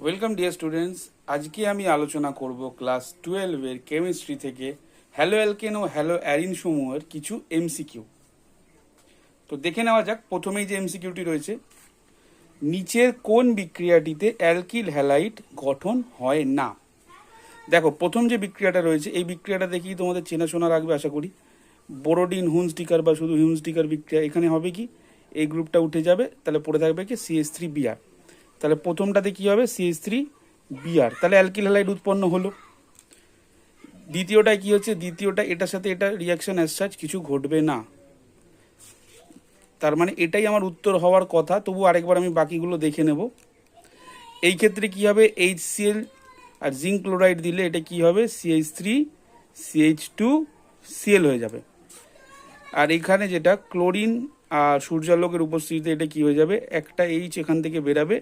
Welcome dear students আজকে আমি আলোচনা করব ক্লাস টুয়েলভের কেমিস্ট্রি থেকে হ্যালো অ্যালকেন ও হ্যালো অ্যারিন সমূহের কিছু এমসিকিউ তো দেখে নেওয়া যাক, প্রথমেই যে এমসিকিউটি রয়েছে, নিচের কোন বিক্রিয়াটিতে অ্যালকিল হ্যালাইট গঠন হয় না। দেখো, প্রথম যে বিক্রিয়াটা রয়েছে, এই বিক্রিয়াটা দেখেই তোমাদের চেনাশোনা রাখবে, আশা করি। বোরোডিন হুন স্টিকার বা শুধু হিউন স্টিকার বিক্রিয়া, এখানে হবে কি? এই গ্রুপটা উঠে যাবে, তাহলে পড়ে থাকবে কি সিএস থ্রি বিআর তাহলে প্রথমটাতে কি হবে? সিএস থ্রি বিআর তাহলে অ্যালকিল হ্যালাইড উৎপন্ন হলো। দ্বিতীয়টায় কি হচ্ছে? দ্বিতীয়টা, এটার সাথে এটা রিয়াকশন অ্যাজ সাচ কিছু ঘটবে না। তার মানে এটাই আমার উত্তর হওয়ার কথা তবু আরেকবার আমি বাকিগুলো দেখে নেব। এই ক্ষেত্রে কি হবে? এইচ সিএল আর জিঙ্ক ক্লোরাইড দিলে এটা কি হবে? CH three CH two CL হয়ে যাবে। আর এখানে যেটা ক্লোরিন আর সূর্যালোকের উপস্থিতিতে এটা কি হয়ে যাবে? একটা এইচ এখান থেকে বেরাবে।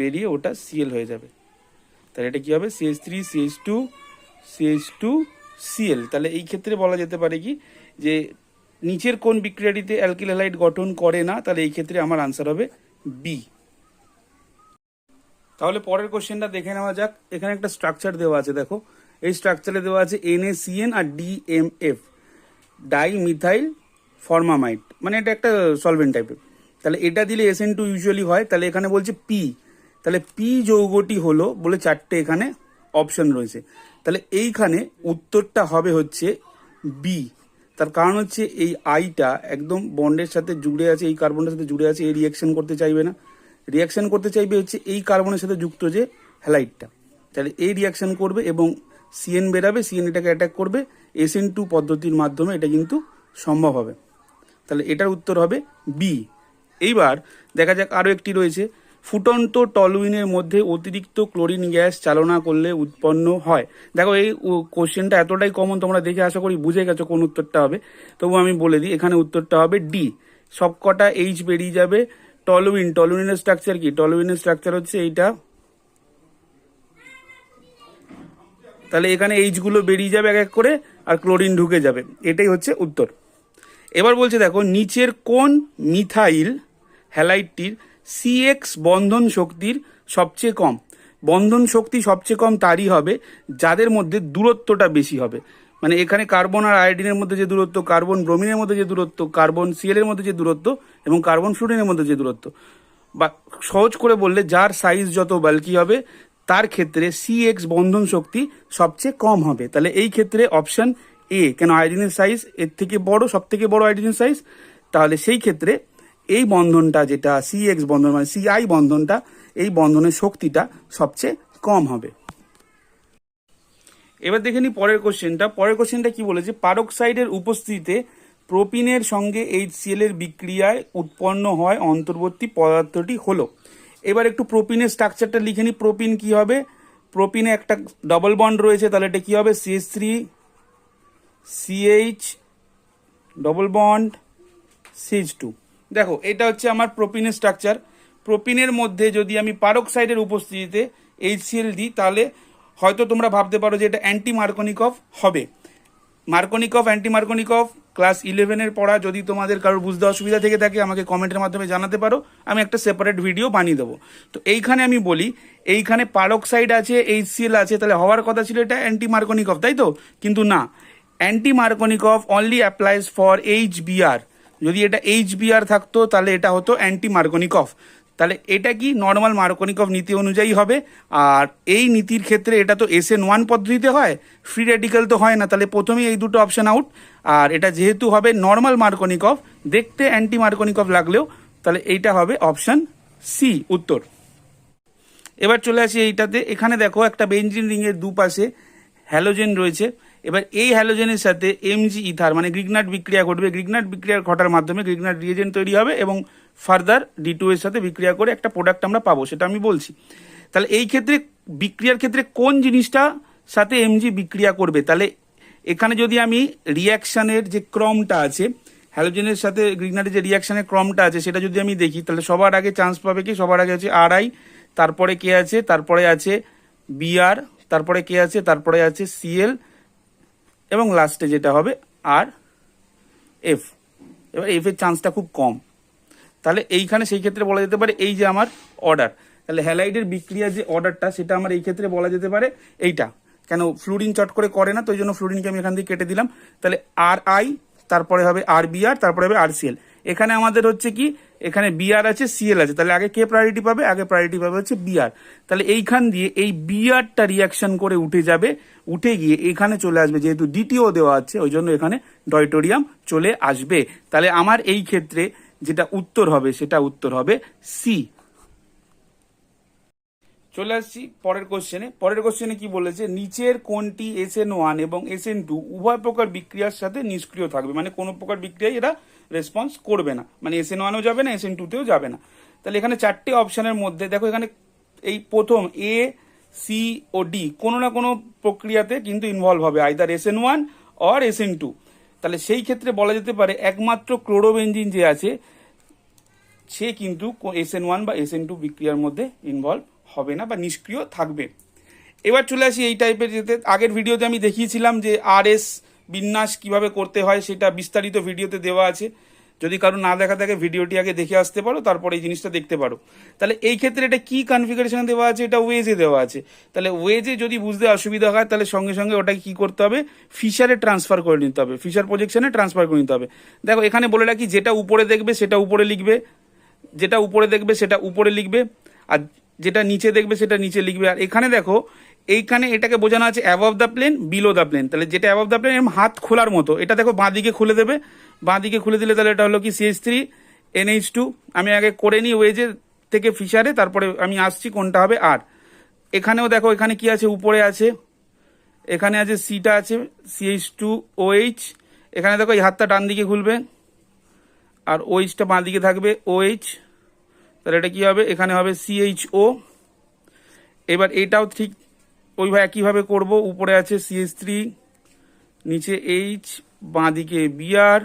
বেরিয়ে ওটা সিএল হয়ে যাবে। তাহলে এটা কি হবে? CH three CH two CH two CL তাহলে এই ক্ষেত্রে বলা যেতে পারে কি? যে নিচের কোন বিক্রিয়াটিতে অ্যালকিল হ্যালাইড গঠন করে না, তাহলে এই ক্ষেত্রে আমার আনসার হবে বি তাহলে পরের কোশ্চেনটা দেখে নেওয়া যাক। এখানে একটা স্ট্রাকচার দেওয়া আছে, দেখো। এই স্ট্রাকচারে দেওয়া আছে এনএসিএন আর ডিএমএফ ডাই মিথাইল ফর্মামাইট মানে এটা একটা সলভেন্ট টাইপের তাহলে এটা দিলে এসএন টু ইউজুয়ালি হয়। তাহলে এখানে বলছে পি তাহলে পি যৌগটি হলো বলে চারটে এখানে অপশন রয়েছে। তাহলে এইখানে উত্তরটা হবে হচ্ছে বি তার কারণ হচ্ছে এই আইটা একদম বন্ডের সাথে জুড়ে আছে, এই কার্বনের সাথে জুড়ে আছে, এই রিয়াকশন করতে চাইবে না। রিয়াকশন করতে চাইবে হচ্ছে এই কার্বনের সাথে যুক্ত যে হ্যালাইটটা তাহলে এই রিয়াকশন করবে এবং সিএন বেরাবে সিএন এটাকে অ্যাটাক করবে। এসএন টু পদ্ধতির মাধ্যমে এটা কিন্তু সম্ভব হবে। তাহলে এটার উত্তর হবে বি এইবার দেখা যাক আরও একটি রয়েছে। ফুটন্ত টলুইনের মধ্যে অতিরিক্ত ক্লোরিন গ্যাস চালনা করলে উৎপন্ন হয়। দেখো, এই কোশ্চেনটা এতটাই কমন তোমরা দেখে আশা করি বুঝে গেছো কোন উত্তরটা হবে। তবু আমি বলে দিই, এখানে উত্তরটা হবে ডি সবকটা এইচ বেরিয়ে যাবে টলুইন। টলুইনের স্ট্রাকচার কি? টলুইনের স্ট্রাকচার হচ্ছে এইটা। তাহলে এখানে এইচগুলো বেরিয়ে যাবে এক এক করে আর ক্লোরিন ঢুকে যাবে। এটাই হচ্ছে উত্তর। এবার বলছে দেখো, নিচের কোন মিথাইল হ্যালাইটটির সিএক্স বন্ধন শক্তির সবচেয়ে কম। বন্ধন শক্তি সবচেয়ে কম তারই হবে, যাদের মধ্যে দূরত্বটা বেশি হবে। মানে এখানে কার্বন আর আয়োডিনের মধ্যে যে দূরত্ব, কার্বন ব্রোমিনের মধ্যে যে দূরত্ব, কার্বন সিএলের মধ্যে যে দূরত্ব এবং কার্বন ফ্লুরিনের মধ্যে যে দূরত্ব। বা সহজ করে বললে, যার সাইজ যত বাল্কি হবে, তার ক্ষেত্রে সি এক্স বন্ধন শক্তি সবচেয়ে কম হবে। তাহলে এই ক্ষেত্রে অপশন এ কেন আয়োডিনের সাইজ এর থেকে বড় সব থেকে বড় আয়োডিনের সাইজ তাহলে সেই ক্ষেত্রে এই বন্ধনটা যেটা সি এক্স বন্ধন মানে সিআই বন্ধনটা, এই বন্ধনের শক্তিটা সবচেয়ে কম হবে। এবার দেখে নি পরের কোশ্চেনটা পরের কোশ্চেনটা কি বলেছে? পারক্সাইডের উপস্থিতিতে প্রোপিনের সঙ্গে এইচসিএল এর বিক্রিয়ায় উৎপন্ন হয় অন্তর্বর্তী পদার্থটি হলো। এবার একটু প্রোপিনের স্ট্রাকচারটা লিখে নি। প্রোপিন কি হবে? প্রোপিনে একটা ডবল বন্ড রয়েছে, তাহলে এটা কি হবে? CS three CH double bond CH two দেখো, এটা হচ্ছে আমার প্রোপিনের স্ট্রাকচার প্রোপিনের মধ্যে যদি আমি পারক্সাইডের উপস্থিতিতে এইচসিএল দিই, তাহলে হয়তো তোমরা ভাবতে পারো যে এটা অ্যান্টি মার্কনিকভ হবে। মার্কনিকভ অ্যান্টি মার্কনিকভ ক্লাস ইলেভেনের পড়া, যদি তোমাদের কারোর বুঝতে অসুবিধা থেকে থাকে, আমাকে কমেন্টের মাধ্যমে জানাতে পারো। আমি একটা সেপারেট ভিডিও বানিয়ে দেবো। তো এইখানে আমি বলি, এইখানে পারক্সাইড আছে এইচসিএল আছে, তাহলে হওয়ার কথা ছিল এটা অ্যান্টি মার্কনিকভ তাই তো? কিন্তু না। Anti Markovnikov only applies for H BR যদি এটা এইচ বিআর থাকতো, তাহলে এটা হতো অ্যান্টি মার্কনিকভ তাহলে এটা কি নর্মাল মার্কনিকভ নীতি অনুযায়ী হবে? আর এই নীতির ক্ষেত্রে এটা তো এস এন ওয়ান পদ্ধতিতে হয় ফ্রি রেডিক্যাল তো হয় না, তাহলে প্রথমেই এই দুটো অপশান আউট আর এটা যেহেতু হবে নর্মাল মার্কনিকভ দেখতে অ্যান্টি মার্কনিকভ লাগলেও, তাহলে এইটা হবে অপশন সি উত্তর। এবার চলে আসি এইটাতে। এখানে দেখো একটা বেঞ্জিন রিংয়ের দুপাশে হ্যালোজেন রয়েছে। এবার এই হ্যালোজেনের সাথে এমজি ইথার মানে গ্রিগনাট বিক্রিয়া ঘটবে। গ্রিগনাট বিক্রিয়া ঘটার মাধ্যমে গ্রিগনাট রিয়েজেন্ট তৈরি হবে এবং ফার্দার ডি টু এর সাথে বিক্রিয়া করে একটা প্রোডাক্ট আমরা পাবো, সেটা আমি বলছি। তাহলে এই ক্ষেত্রে বিক্রিয়ার ক্ষেত্রে কোন জিনিসটা সাথে এমজি বিক্রিয়া করবে? তাহলে এখানে যদি আমি রিয়াকশনের যে ক্রমটা আছে হ্যালোজেনের সাথে গ্রিগনাটের যে রিয়াকশনের ক্রমটা আছে, সেটা যদি আমি দেখি, তাহলে সবার আগে চান্স পাবে কি? সবার আগে আছে আর আই তারপরে কে আছে? তারপরে আছে বিআর তারপরে কে আছে? তারপরে আছে সিএল এবং লাস্টে যেটা হবে আর এফ এবার এফ এর চান্সটা খুব কম। তাহলে এইখানে সেই ক্ষেত্রে বলা যেতে পারে এই যে আমার অর্ডার তাহলে হ্যালাইডের বিক্রিয়ার যে অর্ডারটা সেটা আমার এই ক্ষেত্রে বলা যেতে পারে এইটা। কেন ফ্লুরিন চট করে করে না, তো ওই জন্য ফ্লুরিনকে আমি এখান থেকে কেটে দিলাম। তাহলে আর আই তারপরে হবে আর বিআর তারপরে হবে আর সিএল এখানে আমাদের হচ্ছে কি, এখানে বিআর আছে সিএল আছে। তাহলে আগে কে প্রায়োরিটি পাবে? আগে প্রায়োরিটি পাবে হচ্ছে বিআর তাহলে এইখান দিয়ে এই বিআরটা রিয়াকশন করে উঠে যাবে, উঠে গিয়ে এখানে চলে আসবে, যেহেতু দ্বিতীয় দেওয়া আছে, ওই জন্য এখানে ডয়টোরিয়াম চলে আসবে। তাহলে আমার এই ক্ষেত্রে যেটা উত্তর হবে, সেটা উত্তর হবে সি চলে আসছি পরের কোশ্চেনে পরের কোশ্চেনে কি বলেছে, নিচের কোনটি এস এন ওয়ান এবং এস এন টু উভয় প্রকার বিক্রিয়ার সাথে নিষ্ক্রিয় থাকবে? মানে কোনো প্রকার বিক্রিয়ায় এরা রেসপন্স করবে না। মানে এস এন ওয়ানও যাবে না এস এন টুতেও যাবে না। তাহলে এখানে চারটে অপশনের মধ্যে, দেখো এখানে এই প্রথম এ সি ও ডি কোনো না কোনো প্রক্রিয়াতে কিন্তু ইনভলভ হবে either S N one or S N two তাহলে সেই ক্ষেত্রে বলা যেতে পারে একমাত্র ক্লোরোবেঞ্জিন যে আছে, সে কিন্তু এস এন ওয়ান বা এস এন টু বিক্রিয়ার মধ্যে ইনভলভ হবে না বা নিষ্ক্রিয় থাকবে। এবার চলে আসি এই টাইপের যেতে। আগের ভিডিওতে আমি দেখিয়েছিলাম যে আর এস বিন্যাস কীভাবে করতে হয় সেটা বিস্তারিত ভিডিওতে দেওয়া আছে। যদি কারও না দেখা থাকে ভিডিওটি আগে দেখে আসতে পারো, তারপর এই জিনিসটা দেখতে পারো। তাহলে এই ক্ষেত্রে এটা কি কনফিগারেশনে দেওয়া আছে? এটা ওয়েজে দেওয়া আছে। তাহলে ওয়েজে যদি বুঝতে অসুবিধা হয়, তাহলে সঙ্গে সঙ্গে ওটাকে কি করতে হবে? ফিশারে ট্রান্সফার করে নিতে হবে। ফিশার প্রজেকশনে ট্রান্সফার করে নিতে হবে। দেখো, এখানে বলে রাখি, যেটা উপরে দেখবে, সেটা উপরে লিখবে। যেটা উপরে দেখবে, সেটা উপরে লিখবে। আর যেটা নিচে দেখবে সেটা নিচে লিখবে। আর এখানে দেখো, এইখানে এটাকে বোঝানো আছে above the plane below the plane তাহলে যেটা অ্যাবভ দ্য প্লেন এরকম হাত খোলার মতো। এটা দেখো বাঁ দিকে খুলে দেবে। বাঁ দিকে খুলে দিলে তাহলে এটা হলো কি সিএইচ থ্রি এনএইচ টু আমি আগে করে নিই ওয়েজের থেকে ফিশারে, তারপরে আমি আসছি কোনটা হবে আর এখানেও দেখো, এখানে কি আছে? উপরে আছে। এখানে আছে সিটা আছে সিএইচ টু ওএইচ এখানে দেখো এই হাতটা ডান দিকে খুলবে। আর ওএইচটা বাঁ দিকে থাকবে ওএইচ তাহলে এটা কি হবে? এখানে হবে সিএইচও এবার এটাও ঠিক ওইভাবে একইভাবে করব। উপরে আছে সিএইচ থ্রি নিচে এইচ বাঁ দিকে বিআর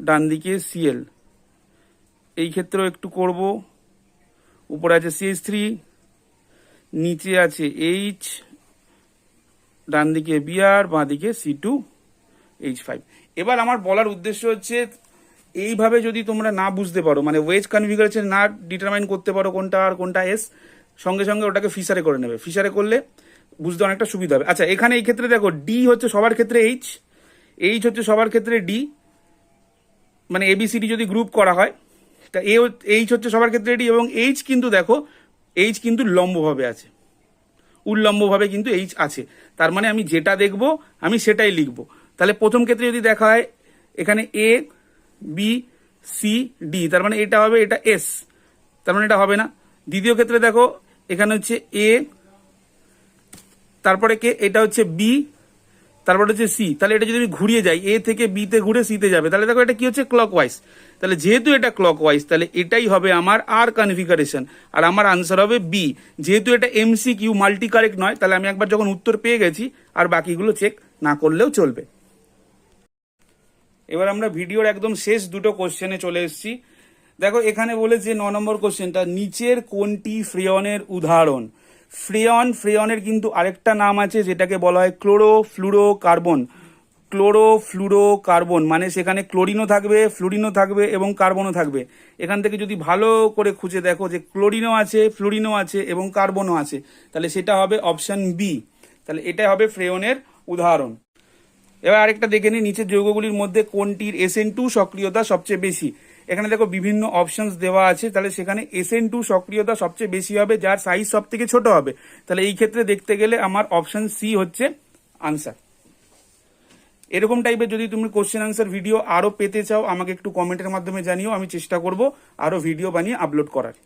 ডান দিকে সিএল এই ক্ষেত্রেও একটু করব। উপরে আছে সিএইচ থ্রি নিচে আছে এইচ ডান দিকে বিআর বাঁ দিকে সি টু এইচ ফাইভ এবার আমার বলার উদ্দেশ্য হচ্ছে এইভাবে যদি তোমরা না বুঝতে পারো মানে ওয়েজ কনফিগারেশন না ডিটারমাইন করতে পারো কোনটা আর কোনটা এস সঙ্গে সঙ্গে ওটাকে ফিশারে করে নেবে। ফিশারে করলে বুঝতে অনেকটা সুবিধা হবে। আচ্ছা এখানে এই ক্ষেত্রে দেখো ডি হচ্ছে সবার ক্ষেত্রে এইচ এইচ হচ্ছে সবার ক্ষেত্রে ডি মানে এবিসিডি যদি গ্রুপ করা হয়, তা এ এইচ হচ্ছে সবার ক্ষেত্রে ডি এবং এইচ কিন্তু দেখো এইচ কিন্তু লম্বভাবে আছে। উল্লম্বভাবে কিন্তু এইচ আছে। তার মানে আমি যেটা দেখব, আমি সেটাই লিখব। তাহলে প্রথম ক্ষেত্রে যদি দেখা হয়, এখানে এ বি সি ডি তার মানে এটা হবে, এটা এস তার মানে এটা হবে না। দ্বিতীয় ক্ষেত্রে দেখো, এখানে হচ্ছে এ তারপরে কে? এটা হচ্ছে বি তারপরে হচ্ছে সি তাহলে এটা যদি আমি ঘুরিয়ে যাই এ থেকে বি তে ঘুরে সি তে যাবে, তাহলে দেখো এটা কি হচ্ছে? ক্লক ওয়াইজ তাহলে যেহেতু এটা ক্লক ওয়াইজ তাহলে এটাই হবে আমার আর কনফিগারেশন আর আমার আনসার হবে বি যেহেতু এটা এমসি কিউ মাল্টি কারেক্ট নয়, তাহলে আমি একবার যখন উত্তর পেয়ে গেছি, আর বাকিগুলো চেক না করলেও চলবে। এবার আমরা ভিডিওর একদম শেষ দুটো কোশ্চেনে চলে এসেছি। দেখো, এখানে বলে যে ন নম্বর কোশ্চেনটা নিচের কোনটি ফ্রেয়নের উদাহরণ? ফ্রেয়ন, ফ্রেয়নের কিন্তু আরেকটা নাম আছে যেটাকে বলা হয় chloro fluoro carbon chloro fluoro carbon মানে সেখানে ক্লোরিনও থাকবে, ফ্লুরিনও থাকবে এবং কার্বনও থাকবে। এখান থেকে যদি ভালো করে খুঁজে দেখো যে ক্লোরিনও আছে, ফ্লুরিনও আছে এবং কার্বনও আছে, তাহলে সেটা হবে অপশান বি তাহলে এটাই হবে ফ্রেয়নের উদাহরণ। এবার আরেকটা দেখে নিই, নিচের যৌগগুলির মধ্যে কোনটির এসএন টু সক্রিয়তা সবচেয়ে বেশি? এখানে দেখো বিভিন্ন অপশনস দেওয়া আছে, তাহলে সেখানে এসএন টু সক্রিয়তা সবচেয়ে বেশি হবে, যার সাইজ সব থেকে ছোট হবে। তাহলে এই ক্ষেত্রে দেখতে গেলে আমার অপশন সি হচ্ছে আনসার এরকম টাইপের যদি তুমি কোশ্চেন আনসার ভিডিও আরও পেতে চাও, আমাকে একটু কমেন্টের মাধ্যমে জানিও, আমি চেষ্টা করব আরও ভিডিও বানিয়ে আপলোড করার।